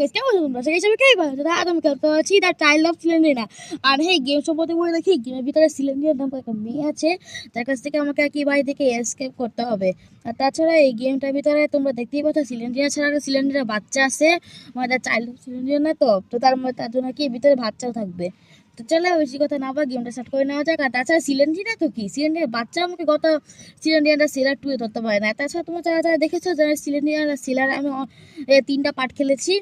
গেছে, কেমন তোমরা? সেই হিসাবে কে ভালো দাদা আদম আমি খেলতে আছি তার চাইল্ড অফ সিলেন্ডিনা আর হ্যাঁ গেম সম্পর্কে বলে দেখি গেমের ভিতরে সিলেন্ডিনা নামক একটা মেয়ে আছে, তার কাছ থেকে আমাকে আর কি বাড়ি থেকে এসকেপ করতে হবে। আর তাছাড়া এই গেমটার ভিতরে তোমরা দেখতেই পাচ্ছ সিলেন্ডিনা ছাড়া একটা সিলিন্ডারের বাচ্চা আছে মানে চাইল্ড অফ সিলেন্ডিনা তো তো তার মধ্যে তার জন্য কি ভিতরে বাচ্চাও থাকবে। তো চলো বেশি কথা না বা গেমটা স্টার্ট করে নেওয়া যাক। আর তাছাড়া সিলিন্ডার না তো কি? সিলিন্ডার বাচ্চা আমাকে গত সিলিন্ডারটা সেলার টুয়ে ধরতে পারে না। তাছাড়া তোমরা যারা যারা দেখেছ, যারা সিলিন্ডার সেলার আমি তিনটা পার্ট খেলেছি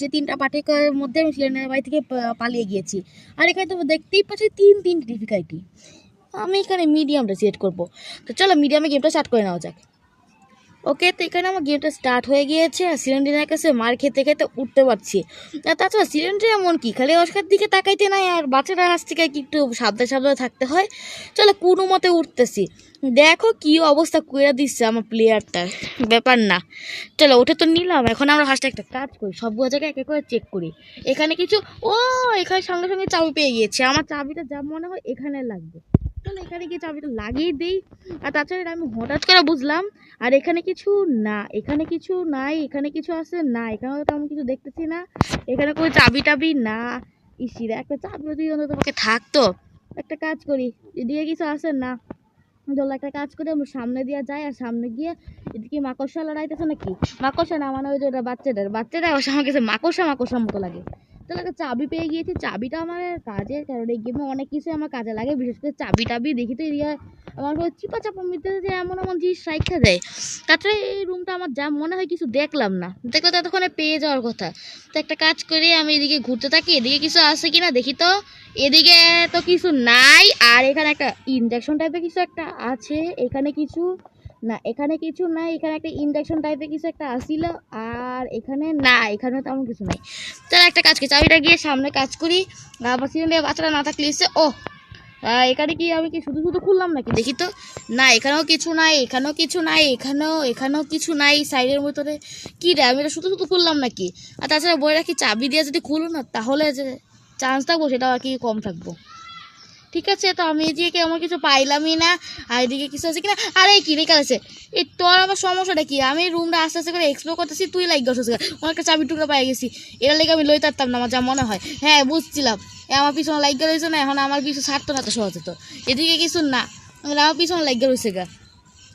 সেই তিনটা পার্টের মধ্যে আমি সিলিন্ডার বাড়ি থেকে পালিয়ে গিয়েছি। আর এখানে তোমরা দেখতেই পাচ্ছি তিন তিন ডিফিকাল্টি আমি এখানে মিডিয়ামটা সিলেক্ট করব। তো চলো মিডিয়ামে গেমটা স্টার্ট করে নেওয়া যাক। ওকে, তো এখানে আমার গেমটা স্টার্ট হয়ে গিয়েছে আর সিলিন্ডারের কাছে মার খেতে খেতে উঠতে পারছি। আর তাছাড়া সিলিন্ডার এমন কি? খালি অস্কার দিকে তাকাইতে নাই আর বাচ্চাটার কাছ থেকে একটু সাবধানে সাবধানে থাকতে হয়? চলো, কোনো মতে উঠতেছি। দেখো কি অবস্থা করে দিচ্ছে আমার প্লেয়ারটার ব্যাপার না। চলো, ওটা তো নিলাম। এখন আমরা ফার্স্টে একটা কাজ করি সবগুলো জায়গায় এক এক করে চেক করি। এখানে কিছু ও, এখানে সঙ্গে সঙ্গে চাবি পেয়ে গিয়েছে। আমার চাবিটা যা মনে হয় এখানে লাগবে। চলো এখানে গিয়ে চাবিটা লাগিয়ে দিই, আর তাছাড়া আমি হঠাৎ করে বুঝলাম, আর এখানে কিছু না, এখানে কিছু নাই, এখানে কিছু আছে না, এখানে তো আমি কিছু দেখতেছি না, এখানে কোনো চাবি টাবি না। ইসিরা একটা চাবি যদি তোমাকে থাকতো, একটা কাজ করি, এদিকে কিছু আছে না। চলো একটা কাজ করে, আমরা সামনে দিয়ে যাই, আর সামনে গিয়ে এদিকে মাকড়সা লড়াইতেছে নাকি? মাকড়সা না মানে ওই যে ওটা বাচ্চাটার বাচ্চাটা আমার কাছে মাকড়সা মাকড়সা মতো লাগে। তাহলে একটা চাবি পেয়ে গিয়েছি। চাবিটা আমার কাজের কারণ এই গেমে অনেক কিছু আমার কাজে লাগে। বিশেষ করে চাবি টাবি দেখি তো এরিয়া আমার চিপা চাপা মিলতে যে এমন এমন জিনিস রাইখা দেয় তাছাড়া এই রুমটা আমার যা মনে হয় কিছু দেখলাম না। দেখলে তো এতক্ষণে পেয়ে যাওয়ার কথা। তো একটা কাজ করে, আমি এদিকে ঘুরতে থাকি, এদিকে কিছু আছে কিনা দেখি তো। এদিকে তো কিছু নাই, আর এখানে একটা ইন্ডাকশন টাইপের কিছু একটা আছে। এখানে কিছু না, এখানে কিছু নাই, এখানে একটা ইন্ডাকশন টাইপের কিছু একটা আসিল, আর এখানে না, এখানে তেমন কিছু নাই। তাহলে একটা কাজ করি চাবিটা গিয়ে সামনে কাজ করি। আবার সিলিন্ডারে বাচ্চাটা না থাকলে এসে, ও! এখানে কি আমি কি শুধু শুধু খুললাম নাকি? দেখি তো। না, এখানেও কিছু নাই, এখানেও কিছু নাই, এখানেও এখানেও কিছু নাই, সাইডের ভিতরে। কী রে, আমি এটা শুধু শুধু খুললাম নাকি? আর তাছাড়া বই রাখি চাবি দিয়ে যদি খুলো না, তাহলে যে চান্স থাকব, সেটাও আর কি কম থাকব। ঠিক আছে? তো আমি এদিকে আমার কিছু পাইলামই না? আর এদিকে কিছু আছে কিনা? আরে, কি রেখে আছে? এই তোর আমার সমস্যাটা কি? আমি রুমটা আস্তে আস্তে করে এক্সপ্লোর করতেছি, তুই লাইক গেছিস অনেকটা চাবি টুকরা পাই গেছি। এটা লেগে আমি লই তারতাম না, আমার যা মনে হয়। হ্যাঁ বুঝছিলাম। আমার পিছনে লাইক রয়েছে না, এখন আমার পিছু ছাড়তো না তো সহজে তো। এদিকে কিছু না। আমার পিছনে লাইক রয়েছে গা।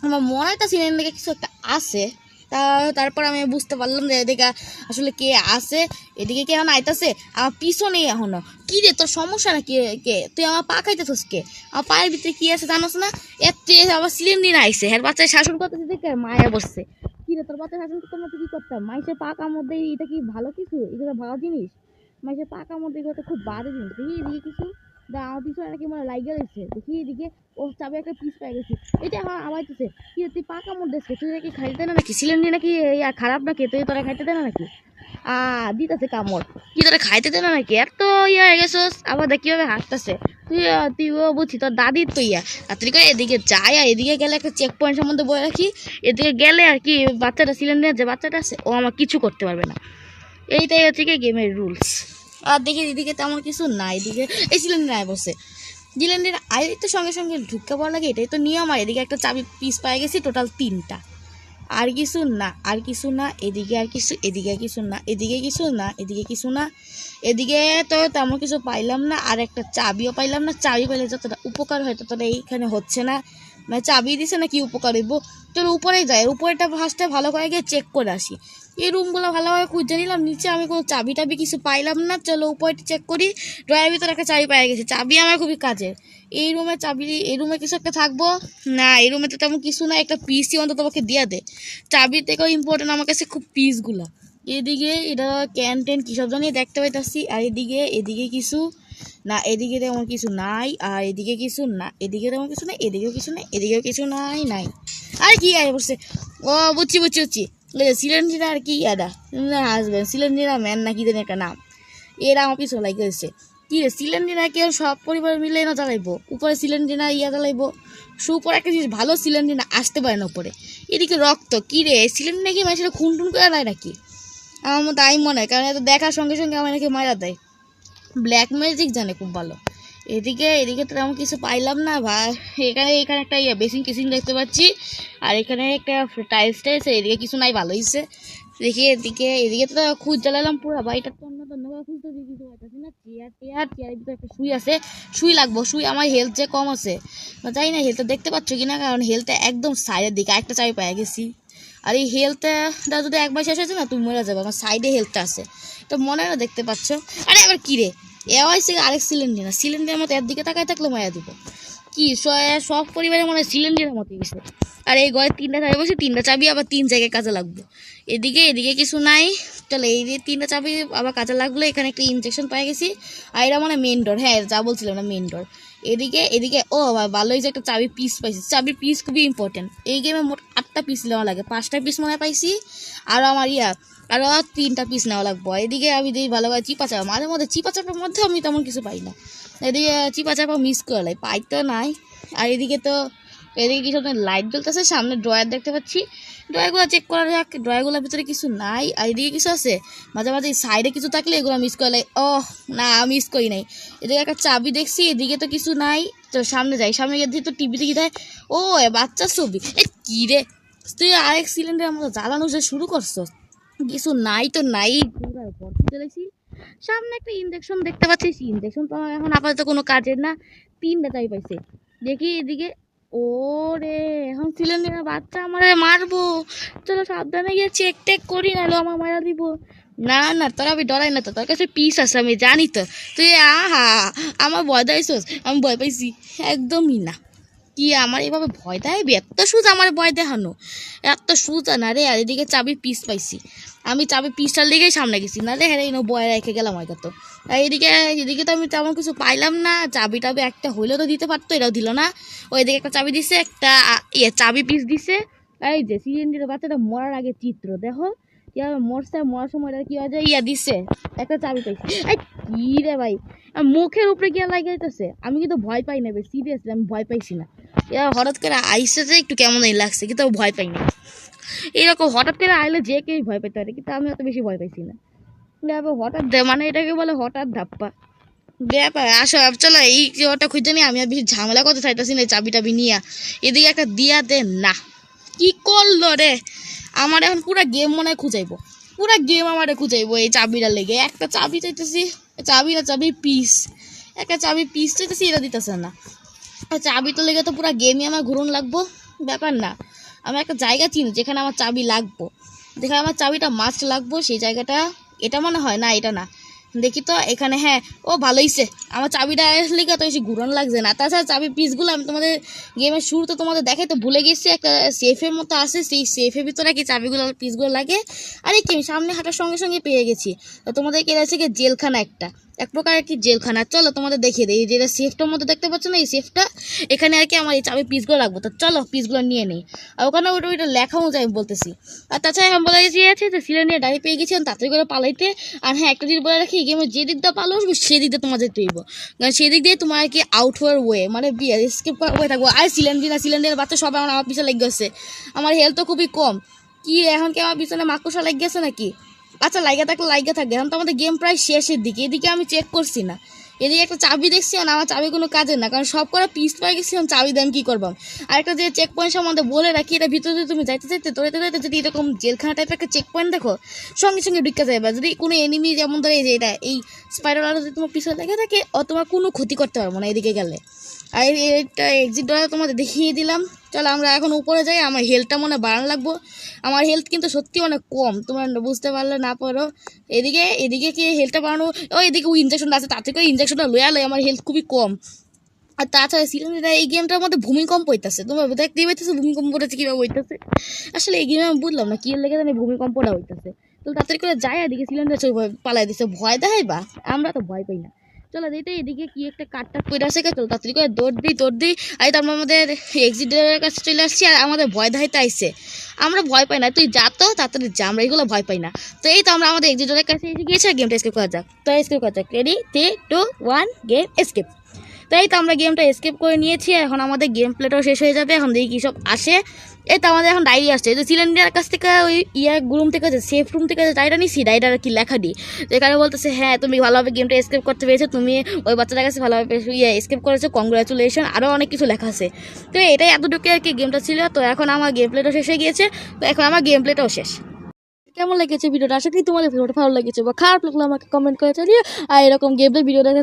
আমার মনে হয় তা সিনেমা কিছু একটা আছে। তা তারপর আমি বুঝতে পারলাম যে এদিকে আসলে কে আছে, এদিকে কে এখন আইতাছে, আমার পিছনেই এখনও। কি রে, তোর সমস্যা না কে কে? তুই আমার পা খাইতেছিস কে? আমার পায়ের ভিতরে কি আছে জানোস না? এর তুই আবার সিলিন্ডিন আইসে হ্যাঁ বাচ্চায় শাসন করতেছে দেখে মায়া বসছে। কি রে, তোর বাচ্চা শাসন করতে না তুই কি করতাম? মাইসের পাকার মধ্যে এটা কি ভালো কিছু? এটা ভালো জিনিস? মাইসের পাকার মধ্যে তো খুব বাজে জিনিস। দেখি এদিকে কিছু। দা, আমার পিছনে নাকি মানে লাইগে রয়েছে। দেখি এদিকে, ও চাবে একটা পিস পাই গেছি। এটা এখন আবাইতেছে কি তুই পাকা মধ্যে তুই নাকি খাইতে না নাকি? সিলিন্ডার নাকি খারাপ নাকি? তুই তোরা খাইতে দে না নাকি? আ, দিতেছে কামড়। কি তোরা খাইতে দে না নাকি? এত ইয়া হয়ে গেছিস। আবার দেখ কীভাবে হাসতেছে। তুই তুই ও বুঝছি তোর দাদির তো ইয়া। তাড়াতাড়ি করে এদিকে যাই আর এদিকে গেলে একটা চেক পয়েন্ট সম্বন্ধে বলে রাখি। এদিকে গেলে আর কি বাচ্চাটা সিলিন্ডার যে বাচ্চাটা আছে, ও আমার কিছু করতে পারবে না। এইটাই হচ্ছে কি গেমের রুলস আর দেখি এদিকে তেমন কিছু নাই, এদিকে এই সিলিন্ডার আয় বসে। সিলিন্ডার আয় তো সঙ্গে সঙ্গে ঢুকে পড়া লাগে, এটাই তো নিয়ম, আর এদিকে একটা চাবি পিস পাই গেছি টোটাল তিনটা। আর কিছু না, আর কিছু না, এদিকে আর কিছু, এদিকে আর কিছু না, এদিকে কিছু না, এদিকে কিছু না। এদিকে তো তেমন কিছু পাইলাম না, আর একটা চাবিও পাইলাম না, চাবি পাইলে যতটা উপকার হয় ততটা এইখানে হচ্ছে না। মানে চাবি দিছে না কি উপকার হইব? চলো উপরেই যাই উপরেটা ফার্স্টে ভালো করে গিয়ে চেক করে আসি। এই রুমগুলো ভালোভাবে খুঁজে নিলাম, নিচে আমি কোনো চাবি টাবি কিছু পাইলাম না। চলো উপরটা চেক করি ড্রয়ের ভিতরে একটা চাবি পাই গেছে। চাবি আমার খুবই কাজের। এই রুমে চাবি, এই রুমে কিছু একটা থাকব? না, এই রুমে তো তেমন কিছু না, একটা পিসি অন্তত তোমাকে দিয়ে দে। চাবির থেকেও ইম্পর্টেন্ট আমার কাছে খুব পিসগুলা এদিকে এটা ক্যান ট্যান কী সব জানিয়ে দেখতে পাইতাছি, আর এদিকে এদিকে কিছু না, এদিকে তেমন কিছু নাই, আর এদিকে কিছু না, এদিকে তেমন কিছু নাই, এদিকেও কিছু নাই, এদিকেও কিছু নাই নাই। আর কি আয় বসছে ও, বুঝছি বুঝছি বুঝছি। সিলিন্ডার আর কি ইয়াদা? হাজব্যান্ড সিলিন্ডার ম্যান না কি জানি একটা নাম। এরা আমার পিছনে লাগে গেছে কি রে, সিলিন্ডার কেউ সব পরিবার মিলে না চালাইবো? উপরে সিলিন্ডার ইয়া জ্বালাইবো সুপর একটা জিনিস ভালো সিলিন্ডার আসতে পারে না উপরে। এদিকে রক্ত, কী রে? সিলিন্ডার নাকি মানুষের খুন টুন করে দেয় নাকি? আমার মতো তাই মনে হয়, কারণ এত দেখার সঙ্গে সঙ্গে আমার নাকি মারা দেয়। ব্ল্যাক ম্যাজিক জানে খুব ভালো। এদিকে এদিকে তো তেমন কিছু পাইলাম না, ভাই। এখানে এখানে একটা ইয়ে বেসিন কেসিন দেখতে পাচ্ছি। আর এখানে একটা টাইলস টাইলস, এদিকে কিছু নাই, ভালো হয়েছে দেখি এদিকে এদিকে তো খুঁজ জ্বালালাম পুরো বাড়িটা তন্ন করে খুঁজতে পাইতেছি না। চেয়ার, টেয়ার চেয়ারের ভিতরে একটা শুই আছে। শুই লাগবো শুই আমার হেলথ যে কম আছে। জানি না হেলথ দেখতে পাচ্ছ কি না কারণ হেলথটা একদম সাইডের দিকে একটা চাবি পেয়ে গেছি। আর এই হেলথটা যদি একবার শেষ হয়েছে না, তুমি মরে যাবে, আমার সাইডে হেলথটা আছে। তো মনে হয় না দেখতে পাচ্ছ। আরে আবার কি রে? এ হয়েছে আরেক সিলিন্ডার না। সিলিন্ডারের মতো এর দিকে তাকায় থাকলে মায়া দিব কি সব পরিবারের মনে হয় সিলিন্ডারের মতো গেছে আর এই ঘরে তিনটা চাবি, বসে তিনটা চাবি আবার তিন জায়গায় কাজে লাগবে। এদিকে এদিকে কিছু নাই। চলো, এই যে তিনটা চাবি আবার কাজে লাগল, এখানে একটা ইনজেকশন পেয়ে গেছি। আর এটা মানে মেন ডোর হ্যাঁ যা বলছিলাম না মেন ডোর এদিকে এদিকে ও, বা- ভালো হয়েছে একটা চাবি পিস পাইছি। চাবির পিস খুবই ইম্পর্টেন্ট এই গেমে মোট আটটা পিস নেওয়া লাগে। পাঁচটা পিস মনে পাইছি। আর আমার ইয়া আরও তিনটা পিস নেওয়া লাগবো। এদিকে আমি দিই ভালোভাবে চিপা চাপা মাঝে মধ্যে চিপা চাপার মধ্যে আমি তেমন কিছু পাই না। এদিকে চিপা চাপা মিস করলাই পাই তো নাই। আর এদিকে তো, এদিকে কিছু লাইট জ্বলতেছে, সামনে ড্রয়ার দেখতে পাচ্ছি। ড্রয়ারগুলো চেক করা যাক ড্রয়ারগুলোর ভিতরে কিছু নাই। আর এদিকে কিছু আছে, মাঝে মাঝে সাইডে কিছু থাকলে এগুলো মিস করলে ও না মিস করি নাই। এদিকে একটা চাবি দেখছি, এদিকে তো কিছু নাই। তো সামনে যাই, সামনে গিয়ে তো টিভিতে কি দেয় ও বাচ্চার ছবি। এ, কী রে? তুই আরেক সিলিন্ডার মতো জ্বালানো শুরু করছ কিছু নাই তো নাই। চলেছি সামনে একটা ইঞ্জেকশন দেখতে পাচ্ছি। ইঞ্জেকশন তো আমার এখন আপাতত কোনো কাজের না। তিনটা চাই পাইছে। দেখি এদিকে। ও রে এখন সিলিন্ডার বাচ্চা আমারে মারবো। চলো সাবধানে গিয়ে চেক টেক করি, নাহলে আমার মারা দিব। না না, তোর আমি ডরাই না তো। তোর কাছে পিস আছে, আমি জানি তো। তুই আহা, আমার ভয় দেয়ছোস আমি ভয় পাইছি। একদমই না। কি আমার এভাবে ভয় দেয় এত সুজ আমার ভয় দেখানো। এত সুজ না রে, আর এদিকে চাবি পিস পাইছি। আমি চাবি পিসটার দিকেই সামনে গেছি। না রে হ্যাঁ এই বয় রেখে গেলাম হয়তো তো এদিকে এদিকে তো আমি তেমন কিছু পাইলাম না। চাবি টাবি একটা হইলেও তো দিতে পারতো, এটাও দিল না। ওইদিকে একটা চাবি দিছে, একটা ইয়ে চাবি পিস দিছে। এই যে সিএনজির বাচ্চাটা মরার আগে চিত্র, দেখো। কীভাবে মরছে, মরার সময় কি হয় যে ইয়া দিছে, একটা চাবি পাইছি। কি রে ভাই? মুখের উপরে গিয়ে লাগে যাইতেছে আমি কিন্তু ভয় পাই না সিরিয়াসলি আমি ভয় পাইছি না। হঠাৎ করে আইসে যে একটু কেমন লাগছে, কিন্তু ভয় পাই না এরকম হঠাৎ করে আইলে যে কেউ ভয় পেতে পারে, কিন্তু আমি অত বেশি ভয় পাইছি না। দেখো হঠাৎ মানে এটাকে বলে হঠাৎ ধাপ্পা। ব্যাপার, আসো চলো, এই ওটা খুঁজতে নিয়ে আমি আর বেশি ঝামেলা করতে চাইতেছি না চাবি টাবি নিয়ে। এদিকে একটা দিয়া দে, না। কি করল রে? আমার এখন পুরো গেম মনে হয় খুঁজাইবো। পুরো গেম আমারে খুঁজাইবো এই চাবিটা লেগে। একটা চাবি চাইতেছি চাবি না চাবি পিস একটা চাবি পিস চাইতেছি, এটা দিতেছে না। চাবি তো লেগে তো পুরো গেমই আমার ঘুরন লাগবো? ব্যাপার না। আমি একটা জায়গা চিনি, যেখানে আমার চাবি লাগবো। যেখানে আমার চাবিটা মাস্ট লাগবো, সেই জায়গাটা, এটা মনে হয়? না, এটা না। দেখি তো, এখানে হ্যাঁ ও ভালোইছে আমার চাবিটা লেগে তো বেশি ঘুরন লাগছে না। তাছাড়া চাবি পিসগুলো আমি তোমাদের গেমের শুরু তো তোমাদের দেখাই তো ভুলে গেছি। একটা সেফের মতো আছে, সেই সেফের ভিতরে কি চাবিগুলো পিসগুলো লাগে? আরে কি সামনে হাঁটার সঙ্গে সঙ্গে পেয়ে গেছি। তো তোমাদেরকে হচ্ছে কি জেলখানা একটা। এক প্রকার একটি জেলখানা। চলো তোমাদের দেখিয়ে দিই। যেটা সেফটার মধ্যে দেখতে পাচ্ছ না? এই সেফটা এখানে আর কি আমার এই চাবি পিসগুলো লাগবে তো চলো পিসগুলো নিয়ে নেই। আর ওখানে ওটা ওইটা লেখা অনুযায়ী আমি বলতেছি। আর তাছাড়া আমি বলে গেছি আছে যে সিলিন্ডার ডাড়ি পেয়ে গেছি আমি তাড়াতাড়ি করে পালাইতে। আর হ্যাঁ একটা জিনিস বলে রাখি গেমে যে দিকটা পালো আসবে সেদিক দিয়ে তোমার যেতে হইব কারণ সেদিক দিয়ে তোমার কি আউট হওয়ার ওয়ে মানে স্কিপ করার ওয়ে থাকব। আর সিলিন্ডার না সিলিন্ডারের বাচ্চা সবাই আমার আমার পিছনে লেগে গেছে। আমার হেলথ তো খুবই কম। কি, এখন কি আমার পিছনে মাকড়সা লেগে গেছে নাকি? আচ্ছা লাইগা থাকলে লাইগা থাকবে। এখন তো আমাদের গেম প্রায় শেষের দিকে। এদিকে আমি চেক করছি না। এদিকে একটা চাবি দেখছি আর আমার চাবি কোনো কাজের না। কারণ সব করা পিস পাই গেছি আমি চাবি দাম কি করবাম আর একটা যে চেক পয়েন্ট সম্বন্ধে বলে রাখি, এটা ভিতরে যদি তুমি যাইতে যাইতে দৌড়াতে দৌড়াতে যদি এরকম জেলখানা টাইপের একটা চেক পয়েন্ট দেখো, সঙ্গে সঙ্গে ঢুকে যাবে যদি কোনো এনিমি যেমন ধরে এই যে এটা, এই স্পাইডার যদি তোমার পিছনে লেগে থাকে ও তোমার কোনো ক্ষতি করতে পারব না এদিকে গেলে। আর এইটা এক্সিট ডোরা তোমাদের দেখিয়ে দিলাম। চলো আমরা এখন উপরে যাই, আমার হেলথটা মনে বাড়ানো লাগবো। আমার হেলথ কিন্তু সত্যি অনেক কম, তোমরা বুঝতে পারলে না পারো। এদিকে এদিকে কি হেলথটা বাড়ানো? ও এদিকে ইঞ্জেকশন আছে, তার থেকে ইঞ্জেকশনটা লয়া লয় আমার হেলথ খুবই কম। আর তাছাড়া সিলিন্ডার এই গেমটার মধ্যে ভূমিকম্প হইতেছে। তোমরা দেখতেই পাইতেছো ভূমিকম্প হইতেছে, কীভাবে হইতেছে? আসলে এই গেমে আমি বুঝলাম না, কি লেগে জানি ভূমিকম্পটা হইতেছে। তো তাড়াতাড়ি করে যায় এদিকে সিলিন্ডার পালাই দিছে। ভয় দেখাই বা আমরা তো ভয় পাই না। চলো দিতে এদিকে কি একটা কাঠটা পড়ে আসে চলো তাড়াতাড়ি করে দৌড় দিই দৌড় দিই। আর তারপর আমাদের এক্সিডেন্টের কাছে চলে আসছি আর আমাদের ভয় দেখাইতে আইসে আমরা ভয় পাই না। তুই যা তো, তাড়াতাড়ি যা। আমরা এগুলো ভয় পাই না। তো এই তো আমরা আমাদের এক্সিডেন্টের কাছে এসে গিয়েছি গেমটা স্কেপ করা যাক। তো স্কেপ করা যাক। Ready three two one game escape তাই তো আমরা গেমটা স্কেপ করে নিয়েছি। এখন আমাদের গেম প্লেটাও শেষ হয়ে যাবে। এখন দেখি কী সব আসে। এই তো আমাদের এখন ডায়েরি আসছে। যে সিলিন্ডারের কাছ থেকে ওই ইয়া গ্রুম থেকে আছে সেফ রুম থেকে যে ডায়েরিটা নিছি আর কি লেখা দিই যেখানে বলতেছে হ্যাঁ তুমি ভালোভাবে গেমটা স্কেপ করতে পেরেছ, তুমি ওই বাচ্চাটার কাছে ভালোভাবে ইয়ে স্কেপ করেছ কংগ্রাচুলেশন আরও অনেক কিছু লেখা আছে। তো এটাই এতটুকু আর কি গেমটা ছিল। তো এখন আমার গেম প্লেটাও শেষ হয়ে গিয়েছে। তো এখন আমার গেম প্লেটাও শেষ। কেমন লেগেছে ভিডিওটা? আশা করি তোমাদের ভিডিওটা ভালো লেগেছে। বা খারাপ লাগল আমাকে কমেন্ট করে জানিও। আর এরকম গেমটা ভিডিও দেখে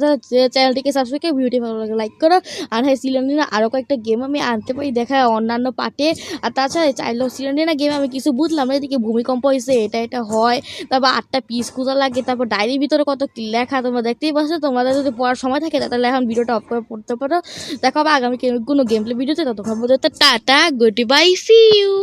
চ্যানেলটিকে সাবস্ক্রাইব করে ভিডিওটি ভালো লাগে লাইক করো। আর হ্যাঁ সিলেন্ডিনা আরও কয়েকটা গেম আমি আনতে পারি, দেখা অন্যান্য পার্টে আর তাছাড়া চাইলেও সিলেন্ডিনা গেম আমি কিছু বুঝলাম না, এদিকে ভূমিকম্প হয়েছে, এটা এটা হয়। তারপর আটটা পিস খুঁজা লাগে, তারপর ডায়েরির ভিতরে কত লেখা তোমরা দেখতেই পাচ্ছ। তোমাদের যদি পড়ার সময় থাকে তাহলে এখন ভিডিওটা অফ করে পড়তে পারো। দেখো আগামী কোনো গেম প্লে ভিডিওতে ততক্ষণ পর্যন্ত tata good bye see you